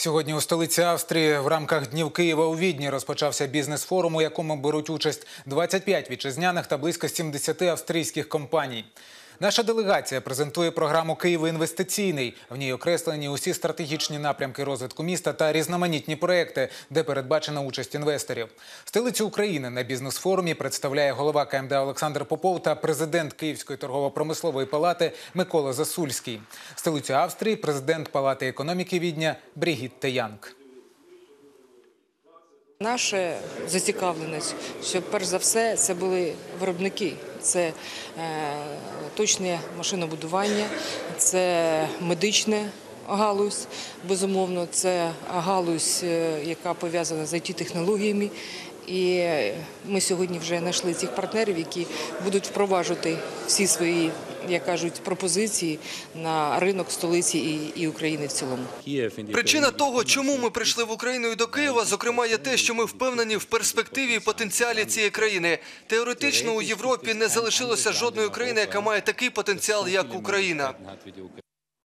Сьогодні у столиці Австрії в рамках Днів Києва у Відні розпочався бізнес-форум, у якому беруть участь 25 вітчизняних та близько 70 австрійських компаній. Наша делегація презентує програму Київ інвестиційний. В ній окреслені усі стратегічні напрямки розвитку міста та різноманітні проекти, де передбачена участь інвесторів. Столицю України на бізнес-форумі представляє голова КМДА Олександр Попов та президент Київської торгово-промислової палати Микола Засульський. Столицю Австрії президент Палати економіки Відня Брігітте Янг. Наша зацікавленість, що перш за все це були виробники, це е, точне машинобудування, це медичне галузь, безумовно, це галузь, е, яка пов'язана з it технологіями. І ми сьогодні вже знайшли цих партнерів, які будуть впроваджувати всі свої, як кажуть, пропозиції на ринок столиці і, і України в цілому. Причина того, чому ми прийшли в Україну і до Києва, зокрема, є те, що ми впевнені в перспективі і потенціалі цієї країни. Теоретично у Європі не залишилося жодної країни, яка має такий потенціал, як Україна.